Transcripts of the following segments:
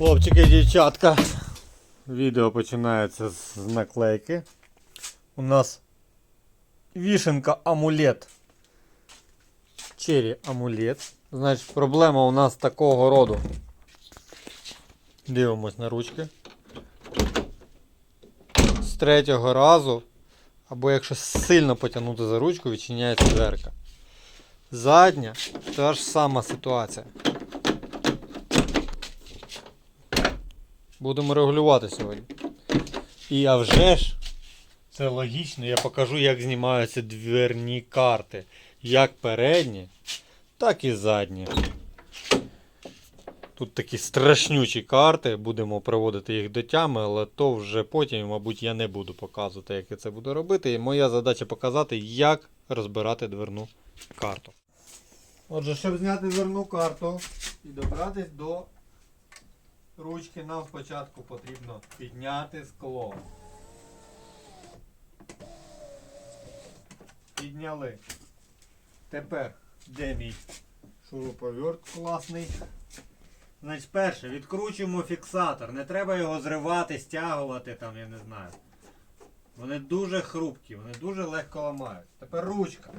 Хлопчики, дівчатка. Відео починається з наклейки. У нас вішенка амулет. Черрі амулет. Значить, проблема у нас такого роду. Дивимось на ручки. З третього разу, або якщо сильно потягнути за ручку, відчиняється дверка. Задня та ж сама ситуація. Будемо регулювати сьогодні. І а вже ж, це логічно, я покажу, як знімаються дверні карти. Як передні, так і задні. Тут такі страшнючі карти, будемо приводити їх до тями, але то вже потім, мабуть, я не буду показувати, як я це буду робити. І моя задача показати, як розбирати дверну карту. Отже, щоб зняти дверну карту і добратись до ручки, нам спочатку потрібно підняти скло. Підняли. Тепер де мій шуруповерт класний. Значить, перше, відкручуємо фіксатор. Не треба його зривати, стягувати там, я не знаю. Вони дуже хрупкі, вони дуже легко ламають. Тепер ручка.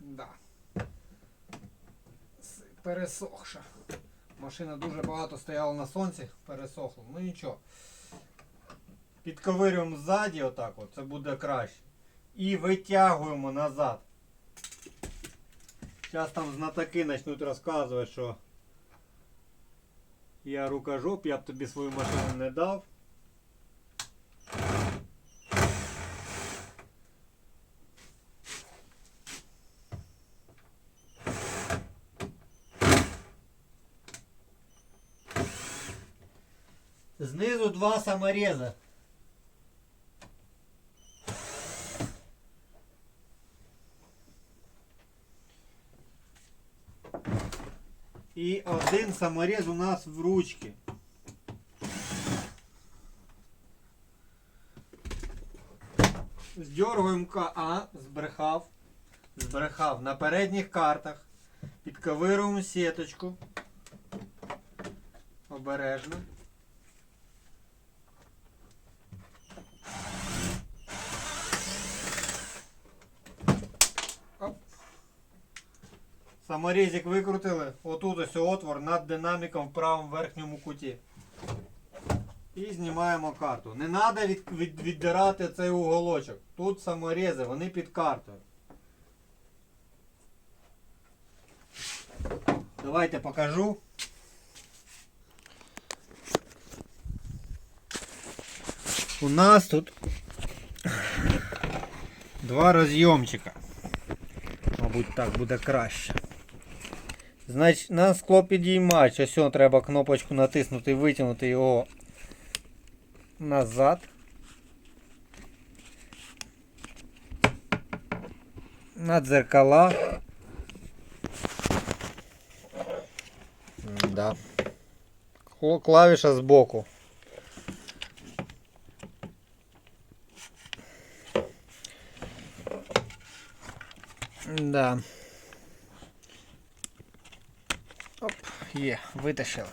Да. Пересохша. Машина дуже багато стояла на сонці, пересохла. Ну нічого. Підковирюємо ззаді, отак от, це буде краще. І витягуємо назад. Зараз там знатоки почнуть розказувати, що я рукожоп, я б тобі свою машину не дав. Знизу два самореза. І один саморез у нас в ручці. Здергуємо КА, збрехав. Збрехав на передніх картах. Підковируємо сіточку. Обережно. Саморізик викрутили. Отут ось отвор над динаміком в правому верхньому куті. І знімаємо карту. Не треба від, від, віддирати цей уголочок. Тут саморези, вони під картою. Давайте покажу. У нас тут два розйомчика. Мабуть, так буде краще. Значить, на скло підіймач. Ось о, треба кнопочку натиснути і витягнути його назад. На дзеркала. Да. Кло- Клавіша збоку. Да. Є, витащили.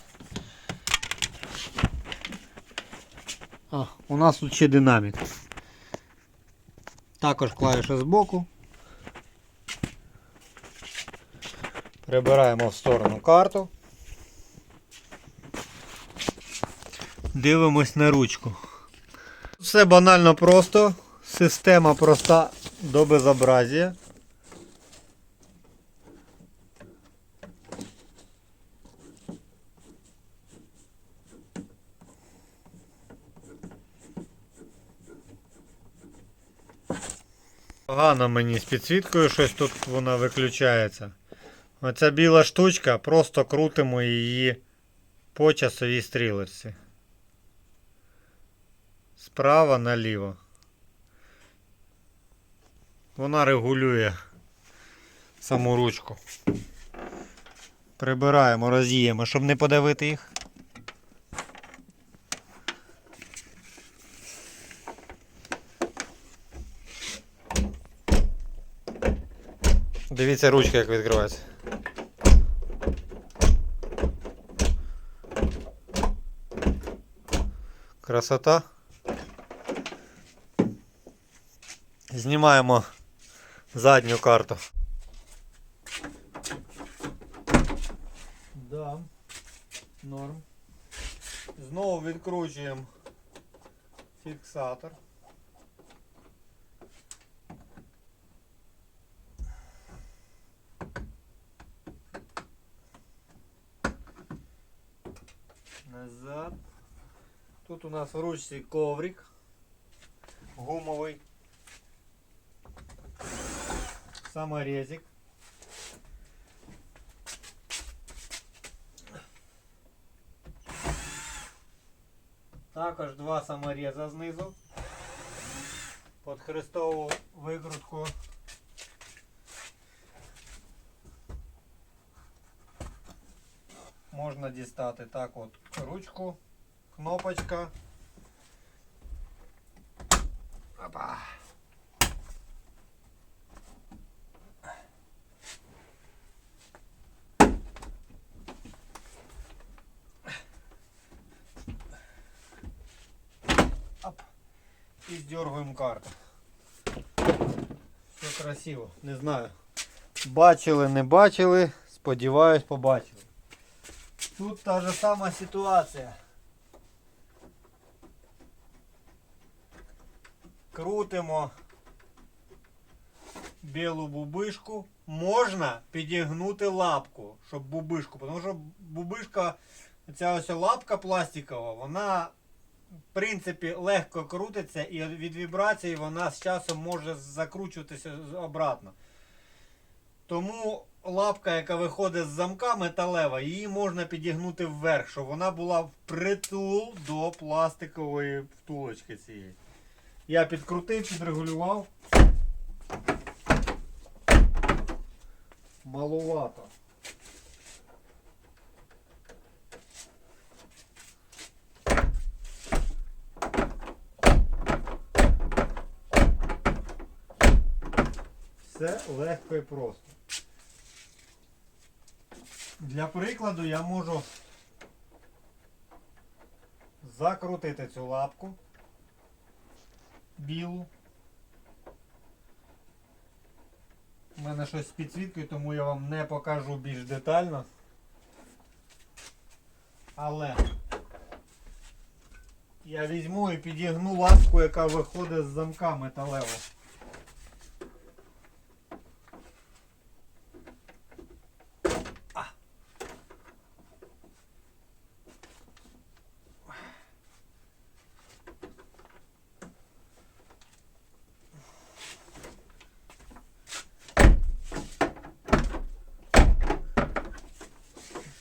А, у нас тут ще динамік. Також клавіша збоку. Прибираємо в сторону карту. Дивимось на ручку. Все банально просто. Система проста до безобразія. Погано мені з підсвіткою щось тут вона виключається. Оця біла штучка, просто крутимо її по часовій стрілочці. Справа наліво. Вона регулює саму ручку. Прибираємо, роз'їємо, щоб не подавити їх. Дивіться ручка, як відкривається. Красота. Знімаємо задню карту. Да, норм. Знову відкручуємо фіксатор. Назад. Тут у нас в ручці коврик гумовий. Саморезик. Також два самореза знизу. Під хрестову викрутку. Можна дістати так от ручку, кнопочка. Опа. Оп. І здергуємо карту. Все красиво. Не знаю. Бачили, не бачили. Сподіваюсь, побачили. Тут та же сама ситуація. Крутимо білу бубишку. Можна підігнути лапку, щоб бубишку, тому що бубишка, ця ось лапка пластикова, вона в принципі легко крутиться і від вібрації вона з часом може закручуватися обратно. Тому лапка, яка виходить з замка металева, її можна підігнути вверх, щоб вона була впритул до пластикової втулочки цієї. Я підкрутив, підрегулював. Малувато. Все легко і просто. Для прикладу я можу закрутити цю лапку білу. У мене щось з підсвіткою, тому я вам не покажу більш детально. Але я візьму і підігну лапку, яка виходить з замка металевого.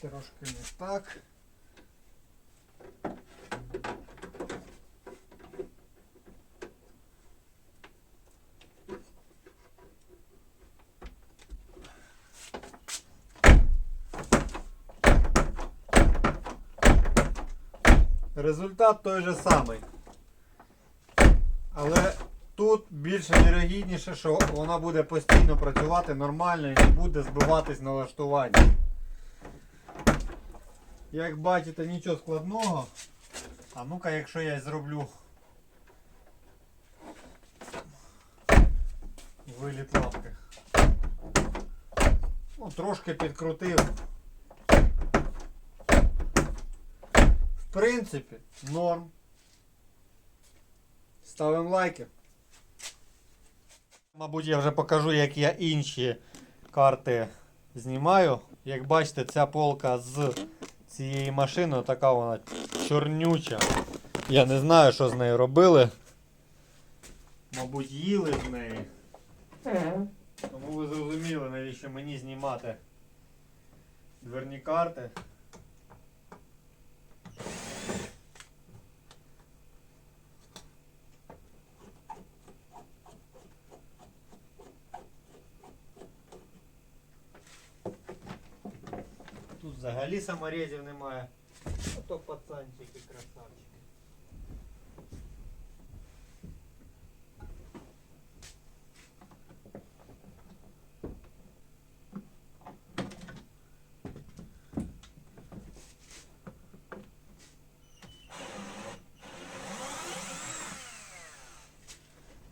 Трошки не так. Результат той же самий. Але тут більше вірогідніше, що вона буде постійно працювати нормально і не буде збиватись налаштування. Як бачите, нічого складного. А ну-ка, якщо я зроблю виліт лапки. Ну, трошки підкрутив. В принципі, норм. Ставимо лайки. Мабуть, я вже покажу, як я інші карти знімаю. Як бачите, ця полка з цієї машини така вона чорнюча. Я не знаю, що з нею робили. Мабуть, їли з неї. Тому ви зрозуміли, навіщо мені знімати дверні карти. саморезів немає. Ну а то пацанчики, красавчики.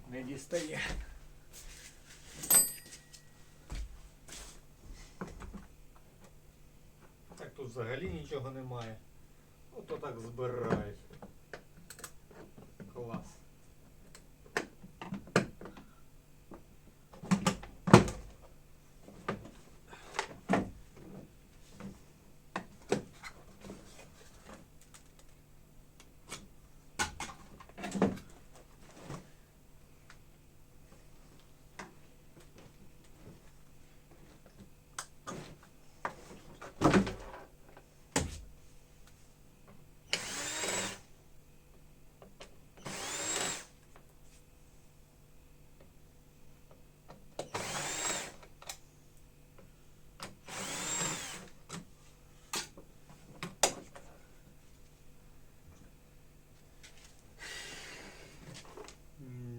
Не дістає. Нічого немає. Ото так збирають. Клас.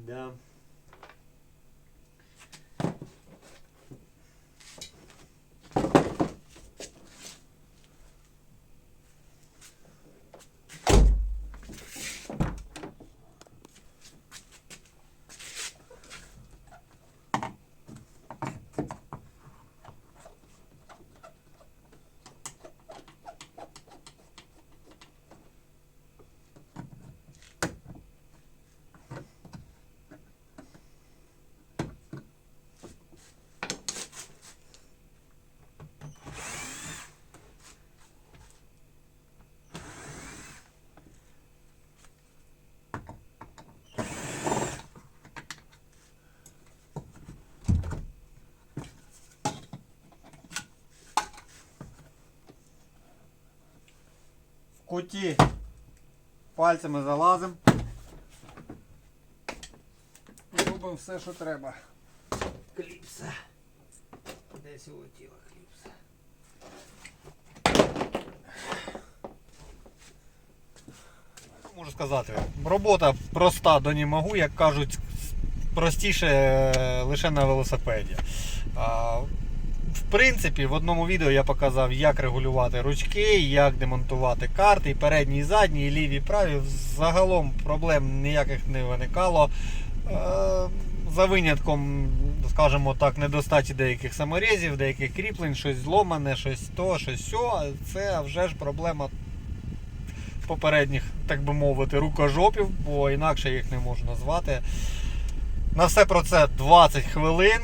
Да. В куті пальцями залазимо. Робимо все, що треба. Кліпса. Десь улетіла кліпса. Можу сказати, робота проста до не можу, як кажуть, простіше е, лише на велосипеді. В принципі, в одному відео я показав, як регулювати ручки, як демонтувати карти, і передні, і задні, і ліві, і праві. Загалом проблем ніяких не виникало. Е, За винятком, скажімо так, недостачі деяких саморізів, деяких кріплень, щось зломане, щось то, щось сьо. Це вже ж проблема попередніх, так би мовити, рукожопів, бо інакше їх не можу назвати. На все про це 20 хвилин.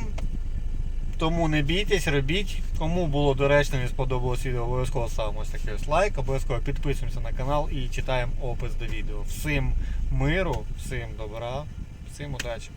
Тому не бійтесь, робіть. Кому було доречно і сподобалось відео, обов'язково ставимо ось такий ось лайк, обов'язково підписуємося на канал і читаємо опис до відео. Всім миру, всім добра, всім удачі.